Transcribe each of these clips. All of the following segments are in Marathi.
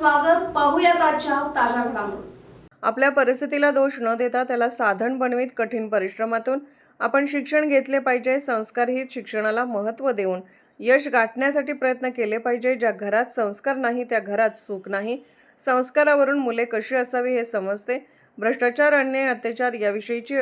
स्वागत. पाहूयात आजच्या ताज्या घडामोडी. आपल्या परिस्थितीला दोष न देता त्याला साधन बनवीत कठीण परिश्रमातून. आपण शिक्षण घेतले पाहिजे संस्कारहित शिक्षणाला महत्त्व देऊन. यश गाठण्यासाठी प्रयत्न केले पाहिजे ज्या घरात संस्कार नाही त्या घरात सुख नाही. संस्कारावरून मुले कशी असावी हे समजते. भ्रष्टाचार अन्याय अत्याचार याविषयीची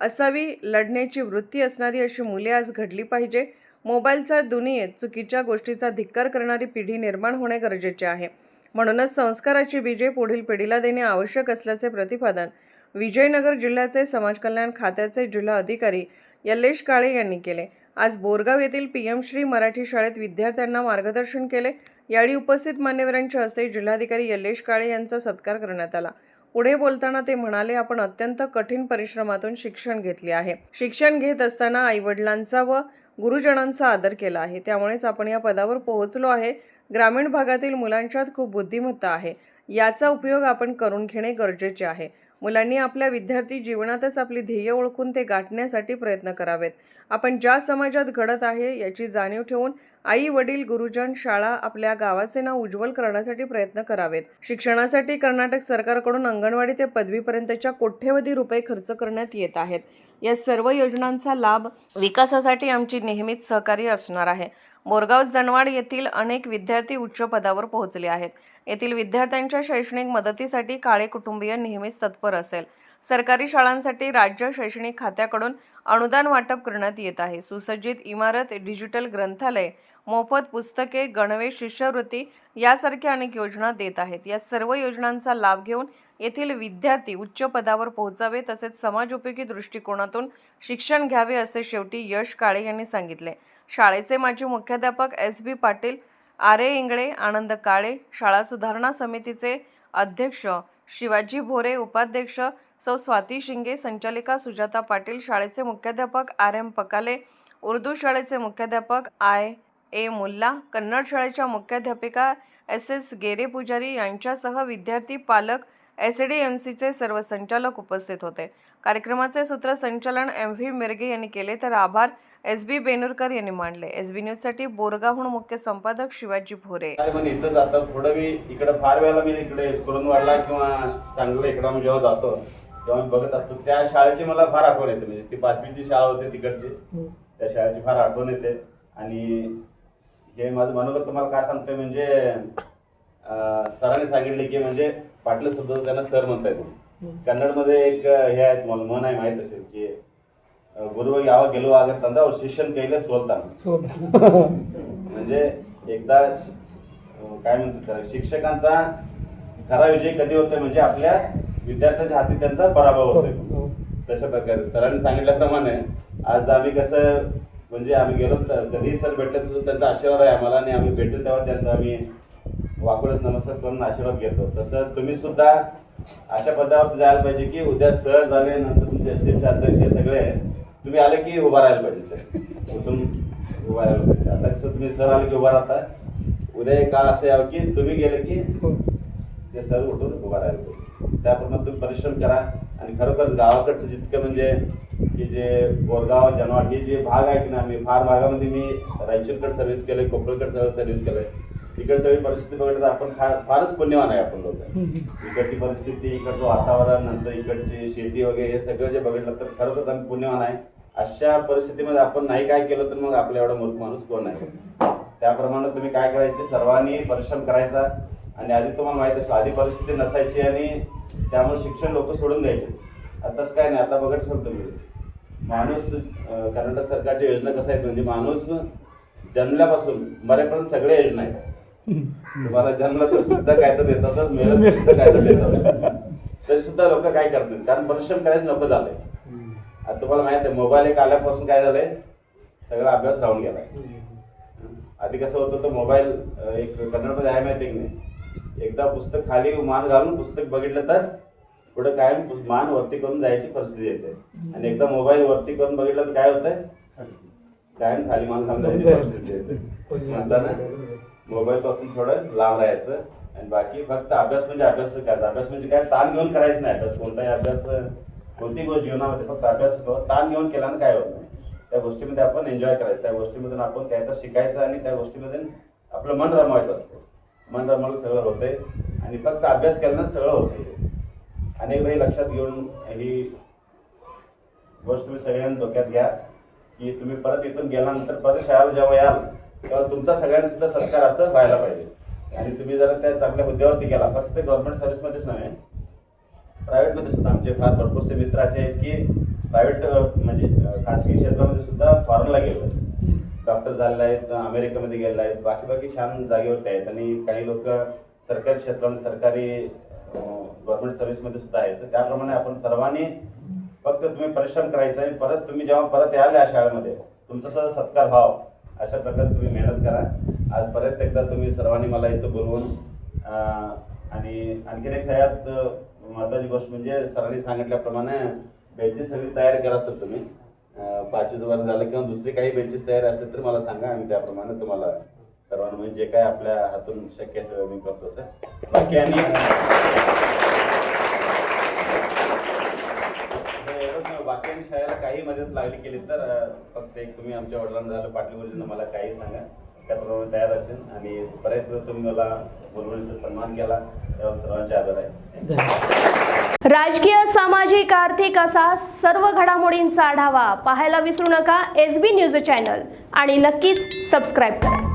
असावी लढण्याची वृत्ती असणारी अशी मुले आज घडली पाहिजे. मोबाईलचा दुनियेत चुकीच्या गोष्टीचा धिक्कार करणारी पिढी निर्माण होणे गरजेचे आहे. म्हणूनच संस्काराची बीजे पुढील पिढीला देणे आवश्यक असल्याचे प्रतिपादन विजयनगर जिल्ह्याचे समाज कल्याण खात्याचे जिल्हा अधिकारी यल्लेश काळे यांनी केले. आज बोरगाव येथील पी एम श्री मराठी शाळेत विद्यार्थ्यांना मार्गदर्शन केले. यावेळी उपस्थित मान्यवरांच्या हस्ते जिल्हाधिकारी यल्लेश काळे यांचा सत्कार करण्यात आला. पुढे बोलताना ते म्हणाले आपण अत्यंत कठीण परिश्रमातून शिक्षण घेतले आहे. शिक्षण घेत असताना आईवडिलांचा व गुरुजनांचा आदर केला आहे. त्यामुळेच आपण या पदावर पोहोचलो आहे. ग्रामीण भागातील मुलांच्यात खूप बुद्धिमत्ता आहे. याचा उपयोग आपण करून घेणे गरजेचे आहे. मुलांनी आपल्या विद्यार्थी जीवनातच आपली ध्येय ओळखून ते गाठण्यासाठी प्रयत्न करावेत. आपण ज्या समाजात घडत आहे याची जाणीव ठेवून आई वडील गुरुजन शाळा आपल्या गावाचे नाव उज्ज्वल करण्यासाठी प्रयत्न करावेत. शिक्षणासाठी कर्नाटक सरकारकडून अंगणवाडी ते पदवीपर्यंतच्या कोट्यवधी रुपये खर्च करण्यात येत आहेत. या सर्व योजनांचा लाभ विकासासाठी आमची नेहमीच सहकार्य असणार आहे. बोरगाव जनवाड येथील अनेक विद्यार्थी उच्च पदावर पोहोचले आहेत. येथील विद्यार्थ्यांच्या शैक्षणिक मदतीसाठी काळे कुटुंबीय नेहमीच तत्पर असेल. सरकारी शाळांसाठी राज्य शैक्षणिक खात्याकडून अनुदान वाटप करण्यात येत आहे. सुसज्जित इमारत डिजिटल ग्रंथालय मोफत पुस्तके गणवेश शिष्यवृत्ती यासारख्या अनेक योजना देत आहेत. या सर्व योजनांचा लाभ घेऊन येथील विद्यार्थी उच्च पदावर पोहोचावे तसेच समाजोपयोगी दृष्टिकोनातून शिक्षण घ्यावे असे शेवटी यश काळे यांनी सांगितले. शाळेचे माजी मुख्याध्यापक S B Patil R A Ingale Anand Kale शाळा सुधारणा समितीचे अध्यक्ष शिवाजी भोरे उपाध्यक्ष सौ स्वाती शिंगे संचालिका सुजाता पाटील शाळेचे मुख्याध्यापक आर एम पकाले उर्दू शाळेचे मुख्याध्यापक आय ए मुल्ला कन्नड शाळेच्या मुख्याध्यापिका एस एस गेरे पुजारी यांच्यासह विद्यार्थी पालक एस डी एम सीचे सर्व संचालक उपस्थित होते. कार्यक्रमाचे सूत्रसंचालन एम व्ही मिरगे यांनी केले. तर आभार. एस बी बेनूरकर यांनी मांडले. एस बी न्यूजसाठी बोरगावहून मुख्य संपादक शिवाजी भोरे. काय म्हणे इथंच आता थोडं मी इकडे फार वेळेला मी इकडे कुरुंदवाडला किंवा चांगलं इकडं आम्ही जेव्हा जातो तेव्हा मी बघत असतो. त्या शाळेची मला फार आठवण येते. म्हणजे ती पाचवीची शाळा होती तिकडची. त्या शाळेची फार आठवण येते. आणि हे माझं मनोगत तुम्हाला काय सांगतोय म्हणजे सरांनी सांगितले की म्हणजे पाटलं सुद्धा त्यांना सर म्हणतायत कन्नडमध्ये एक हे आहे तुम्हाला मन आहे माहीत असेल की गुरु यावं गेलो आगे ತಂದ शिक्षण केलं सोलताना. म्हणजे एकदा काय म्हणतात त्याला, शिक्षकांचा खरा विजय कधी होतोय म्हणजे आपल्या विद्यार्थ्यांच्या हाती त्यांचा पराभव होतोय. तशा प्रकारे सरांनी सांगितल्याप्रमाणे आज आम्ही कसं म्हणजे आम्ही गेलो तर कधीही सर भेटले तर त्यांचा आशीर्वाद आहे आम्हाला आणि आम्ही भेटेल तेव्हा त्यांचा आम्ही वाकडत नमस्कार करून आशीर्वाद घेतो. तसं तुम्ही सुद्धा अशा पदावर जायला पाहिजे की उद्या सर झाले नंतर तुमचे अध्यक्ष हे सगळे तुम्ही आले की उभा राहायला पाहिजे उठून उभा राहायला पाहिजे. आता कसं तुम्ही सर आले की उभा राहता? उद्या एक काळ असं यावं की तुम्ही गेले की ते सर उठून उभा राहायला पाहिजे. त्याप्रमाणे तुम्ही परिश्रम करा आणि खरोखर गावाकडचं जितकं म्हणजे की जे बोरगाव जनवाड हे जे भाग आहे की ना आम्ही फार भागामध्ये मी रायचूरकडे सर्व्हिस केलंय कोपरकडे सर्व्हिस केलंय. इकडे सगळी परिस्थिती बघितलं तर आपण फार फारच पुण्यवान आहे आपण लोक. इकडची परिस्थिती इकडचं वातावरण नंतर इकडची शेती वगैरे हे सगळं जे बघितलं तर खरोखरच आम्ही पुण्यवान आहे. अशा परिस्थितीमध्ये आपण नाही काय केलं तर मग आपल्या एवढा मूर्ख माणूस कोण आहे? त्याप्रमाणे तुम्ही काय करायचे? सर्वांनी परिश्रम करायचा. आणि आधी तुम्हाला माहीत असेल आधी परिस्थिती नसायची आणि त्यामुळे शिक्षण लोक सोडून द्यायचे. आताच काय नाही आता बघत असाल तुम्ही. माणूस कर्नाटक सरकारच्या योजना कसं आहेत म्हणजे माणूस जन्मल्यापासून मरेपर्यंत सगळ्या योजना आहेत. तुम्हाला जन्मला तर सुद्धा काय तर देतातच मिळत सुद्धा काय तर देतात तरी सुद्धा लोक काय करतात? कारण परिश्रम करायचं नको झालंय. आता तुम्हाला माहीत आहे मोबाईल एक आल्यापासून काय झालंय? सगळा अभ्यास राहून गेलाय. आधी कसं होतं तर मोबाईल एक कन्नडमध्ये आहे माहिती की नाही? एकदा पुस्तक खाली मान घालून पुस्तक बघितलं तर पुढे कायम पु- मान वरती करून जायची परिस्थिती येते. आणि एकदा मोबाईल वरती करून बघितलं तर काय होतंय? कायम खाली मान घालून जायची परिस्थिती येते. म्हणताना मोबाईल पासून थोडं लांब राहायचं आणि बाकी फक्त अभ्यास म्हणजे अभ्यास करायचा अभ्यास म्हणजे काय? ताण घेऊन करायचं नाही. अभ्यास कोणताही अभ्यास कोणती गोष्ट जीवनामध्ये फक्त अभ्यास ताण घेऊन केला काय होत नाही. त्या गोष्टीमध्ये आपण एन्जॉय करायचं. त्या गोष्टीमधून आपण काय तर शिकायचं आणि त्या गोष्टीमध्ये आपलं मन रमवायचं असतं. मन रमवलं सगळं होतंय आणि फक्त अभ्यास केल्यानं सगळं होतंय. अनेकदा हे लक्षात घेऊन ही गोष्ट तुम्ही सगळ्यांना डोक्यात घ्या की तुम्ही परत इथून गेल्यानंतर परत शाळेला जेव्हा याल तेव्हा तुमचा सगळ्यांसुद्धा सत्कार असं व्हायला पाहिजे. आणि तुम्ही जरा त्या चांगल्या हुद्द्यावरती गेला फक्त गव्हर्नमेंट सर्व्हिसमध्येच नव्हे प्रायव्हेटमध्ये सुद्धा आमचे फार भरपूरसे मित्र असे आहेत की प्रायव्हेट म्हणजे खासगी क्षेत्रामध्ये सुद्धा फॉरेनला गेलो डॉक्टर झालेले आहेत अमेरिकेमध्ये गेलेले आहेत. बाकी बाकी छान जागेवरती आहेत आणि काही लोक सरकारी क्षेत्रामध्ये सरकारी गव्हर्नमेंट सर्व्हिसमध्ये सुद्धा आहेत. तर त्याप्रमाणे आपण सर्वांनी फक्त तुम्ही परिश्रम करायचा आणि परत तुम्ही जेव्हा परत याल या शाळेमध्ये तुमचा सुद्धा सत्कार व्हाव. अशा प्रकारे तुम्ही मेहनत करा. आज परत एकदा तुम्ही सर्वांनी मला इथं बोलवून आणि आणखीन एक सगळ्यात महत्वाची गोष्ट म्हणजे सरांनी सांगितल्याप्रमाणे बेंचेस सगळी तयार करा सर तुम्ही. अं, पाचवीचं झालं किंवा दुसरी काही बेंचेस तयार असले तर मला सांगा आम्ही त्याप्रमाणे तुम्हाला सर्वांना म्हणजे जे काय आपल्या हातून शक्य असेल सगळं मी करतो सर. बाकी आणि बाकी आणि शाळेला काही मदत लागली केली तर फक्त एक तुम्ही आमच्या वडिलांना झालं पाटील गुरुजींना मला काही सांगा. त्याप्रमाणे तयार असेल आणि बरेच तुम्ही मला बोलवून सन्मान केला. त्यावर सर्वांचे आभार आहे. राजकीय सामाजिक आर्थिक असा सर्व घडामोडींचा आढावा पाहायला विसरू नका. एस बी न्यूज चॅनल आणि नक्कीच सबस्क्राईब करा.